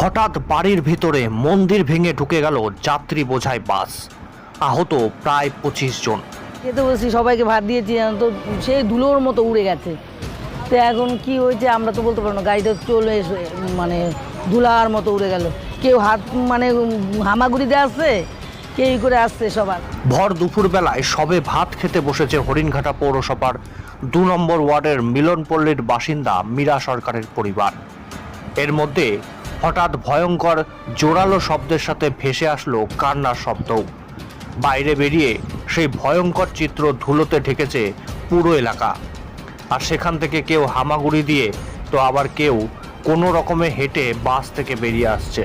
হঠাৎ বাড়ির ভিতরে মন্দির ভেঙে ঢুকে গেল যাত্রী বোঝাই বাস। আহত প্রায় পঁচিশ জন। খেতে বসি সবাইকে ভাত দিয়েছি তো সেই ধুলোর মতো উড়ে গেছে। তো এখন কি হয়েছে আমরা তো বলতে পারব না গাড়িটা চলে এসে মানে ধুলার মতো উড়ে গেল। কেউ হাত মানে হামাগুড়িতে আসছে কেউ করে আসছে সবার। ভর দুপুর বেলায় সবে ভাত খেতে বসেছে হরিণঘাটা পৌরসভার দু নম্বর ওয়ার্ডের মিলনপল্লীর বাসিন্দা মীরা সরকারের পরিবার। এর মধ্যে হঠাৎ ভয়ঙ্কর জোরালো শব্দের সাথে ভেসে আসলো কান্নার শব্দও বাইরে বেরিয়ে সেই ভয়ঙ্কর চিত্র ধুলোতে ঢেকেছে পুরো এলাকা। আর সেখান থেকে কেউ হামাগুড়ি দিয়ে তো আবার কেউ কোনো রকমে হেঁটে বাস থেকে বেরিয়ে আসছে।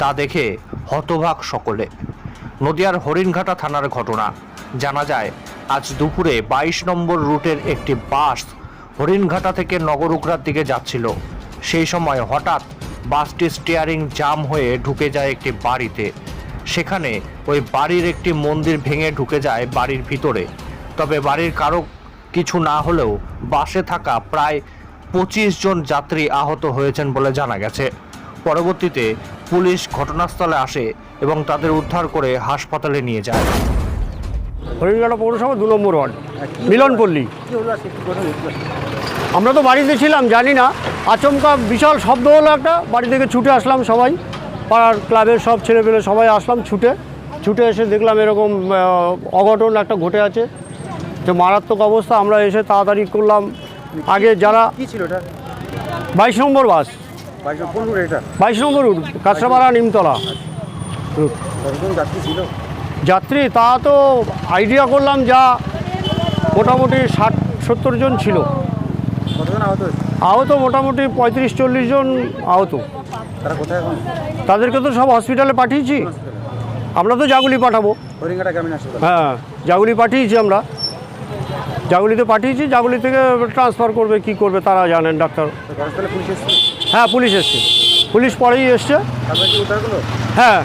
তা দেখে হতভাগ সকলে। নদিয়ার হরিণঘাটা থানার ঘটনা। জানা যায়, আজ দুপুরে বাইশ নম্বর রুটের একটি বাস হরিণঘাটা থেকে নগরুকরার দিকে যাচ্ছিল। সেই সময় হঠাৎ বাসটি স্টিয়ারিং জাম হয়ে ঢুকে যায় একটি বাড়িতে। সেখানে ওই বাড়ির একটি মন্দির ভেঙে ঢুকে যায় বাড়ির ভিতরে। তবে বাড়ির কারও কিছু না হলেও বাসে থাকা প্রায় পঁচিশ জন যাত্রী আহত হয়েছেন বলে জানা গেছে। পরবর্তীতে পুলিশ ঘটনাস্থলে আসে এবং তাদের উদ্ধার করে হাসপাতালে নিয়ে যায়। হরিণঘাটা পৌরসভা দু নম্বর ওয়ার্ড, মিলনপল্লী। আমরা তো বাড়িতে ছিলাম, জানি না। আচমকা বিশাল শব্দ হলো একটা। বাড়ি থেকে ছুটে আসলাম সবাই। পাড়ার ক্লাবের সব ছেলেপেলে সবাই আসলাম ছুটে। ছুটে এসে দেখলাম এরকম অঘটন একটা ঘটে আছে। যে মারাত্মক অবস্থা আমরা এসে তাড়াতাড়ি করলাম। আগে যারা কি ছিল এটা? বাইশ নম্বর বাস। বাইশ নম্বর রুট কাঁচরাপাড়া নিমতলা। রুট যাত্রী তা তো আইডিয়া করলাম যা মোটামুটি ষাট সত্তর জন ছিল। কতজন আহত হয়েছে? আহত মোটামুটি পঁয়ত্রিশ চল্লিশ জন আহত। তারা কোথায় এখন? তাদেরকে তো সব হসপিটালে পাঠিয়েছি। আমরা তো জাগুলি পাঠাবো। হ্যাঁ জাগুলি পাঠিয়েছি আমরা। জাগুলিতে পাঠিয়েছি জাগুলি থেকে ট্রান্সফার করবে কি করবে তারা জানেন ডাক্তার। হ্যাঁ পুলিশ এসছে। পুলিশ পরেই এসছে। হ্যাঁ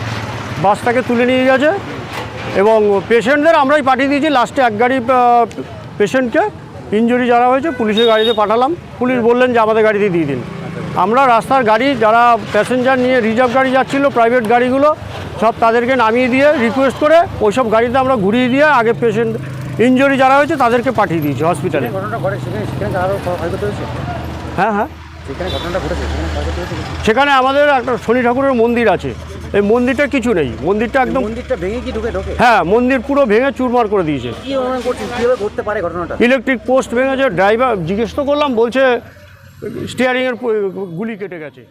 বাসটাকে তুলে নিয়ে গেছে। এবং পেশেন্টদের আমরাই পাঠিয়ে দিয়েছি। লাস্টে এক গাড়ি পেশেন্টকে ইঞ্জুরি যারা হয়েছে পুলিশের গাড়িতে পাঠালাম। পুলিশ বললেন যে আমাদের গাড়িতে দিয়ে দিন। আমরা রাস্তার গাড়ি যারা প্যাসেঞ্জার নিয়ে রিজার্ভ গাড়ি যাচ্ছিল প্রাইভেট গাড়িগুলো সব তাদেরকে নামিয়ে দিয়ে রিকোয়েস্ট করে ওই সব গাড়িতে আমরা ঘুরিয়ে দিয়ে আগে পেশেন্ট ইঞ্জুরি যারা হয়েছে তাদেরকে পাঠিয়ে দিয়েছি হসপিটালে হ্যাঁ হ্যাঁ? সেখানে আমাদের একটা শনি ঠাকুরের মন্দির আছে। এই মন্দিরটা কিছু নেই। মন্দিরটা একদম মন্দিরটা ভেঙে কি ঢুকে ঢোকে? হ্যাঁ মন্দির পুরো ভেঙে চুরমার করে দিয়েছে। কি অনুমান ঘটতে পারে ঘটনাটা? ইলেকট্রিক পোস্ট ভেঙেছে ড্রাইভার জিজ্ঞেস তো করলাম বলছে স্টিয়ারিংয়ের গুলি কেটে গেছে।